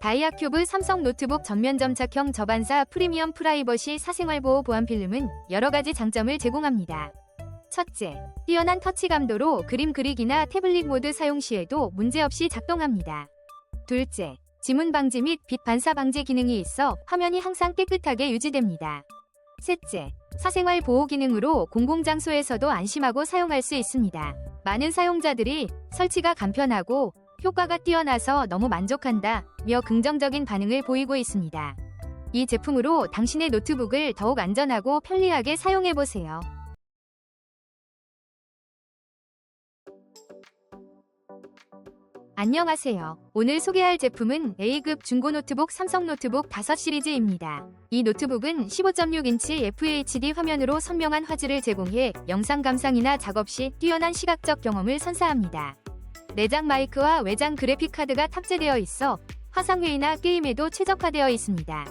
다이아큐브 삼성 노트북 전면 점착형 저반사 프리미엄 프라이버시 사생활 보호 보안 필름은 여러 가지 장점을 제공합니다. 첫째, 뛰어난 터치 감도로 그림 그리기나 태블릿 모드 사용 시에도 문제없이 작동합니다. 둘째, 지문 방지 및 빛 반사 방지 기능이 있어 화면이 항상 깨끗하게 유지됩니다. 셋째, 사생활 보호 기능으로 공공장소에서도 안심하고 사용할 수 있습니다. 많은 사용자들이 설치가 간편하고 효과가 뛰어나서 너무 만족한다 며 긍정적인 반응을 보이고 있습니다. 이 제품으로 당신의 노트북을 더욱 안전하고 편리하게 사용해보세요. 안녕하세요. 오늘 소개할 제품은 A급 중고 노트북 삼성 노트북 5 시리즈입니다. 이 노트북은 15.6인치 FHD 화면으로 선명한 화질을 제공해 영상 감상이나 작업 시 뛰어난 시각적 경험을 선사합니다. 내장 마이크와 외장 그래픽 카드가 탑재되어 있어 화상회의나 게임에도 최적화되어 있습니다.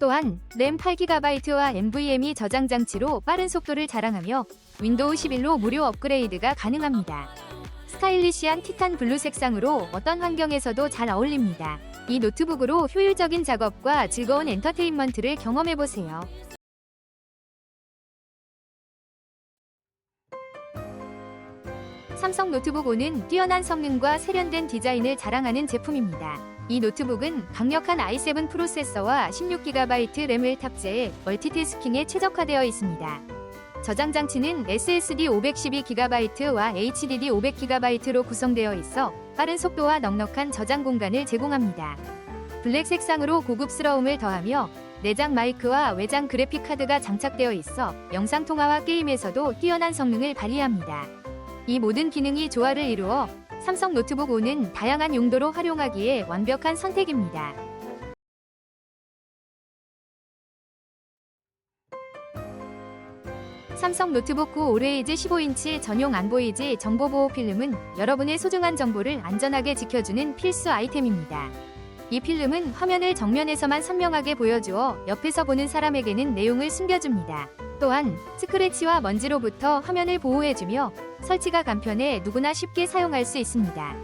또한 램 8GB와 NVMe 저장 장치로 빠른 속도를 자랑하며 윈도우 11로 무료 업그레이드가 가능합니다. 스타일리시한 티탄 블루 색상으로 어떤 환경에서도 잘 어울립니다. 이 노트북으로 효율적인 작업과 즐거운 엔터테인먼트를 경험해보세요. 삼성 노트북 5는 뛰어난 성능과 세련된 디자인을 자랑하는 제품입니다. 이 노트북은 강력한 i7 프로세서와 16GB 램을 탑재해 멀티태스킹에 최적화되어 있습니다. 저장 장치는 SSD 512GB와 HDD 500GB로 구성되어 있어 빠른 속도와 넉넉한 저장 공간을 제공합니다. 블랙 색상으로 고급스러움을 더하며 내장 마이크와 외장 그래픽 카드가 장착되어 있어 영상 통화와 게임에서도 뛰어난 성능을 발휘합니다. 이 모든 기능이 조화를 이루어 삼성 노트북 5는 다양한 용도로 활용하기에 완벽한 선택입니다. 삼성 노트북 9 올웨이즈 15인치 전용 안보이지 정보보호 필름은 여러분의 소중한 정보를 안전하게 지켜주는 필수 아이템입니다. 이 필름은 화면을 정면에서만 선명하게 보여주어 옆에서 보는 사람에게는 내용을 숨겨줍니다. 또한 스크래치와 먼지로부터 화면을 보호해주며 설치가 간편해 누구나 쉽게 사용할 수 있습니다.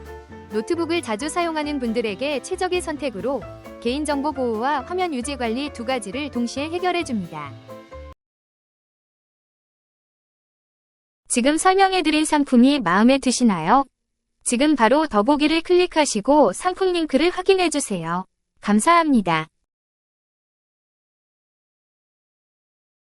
노트북을 자주 사용하는 분들에게 최적의 선택으로 개인정보 보호와 화면 유지 관리 두 가지를 동시에 해결해줍니다. 지금 설명해드린 상품이 마음에 드시나요? 지금 바로 더보기를 클릭하시고 상품 링크를 확인해주세요. 감사합니다.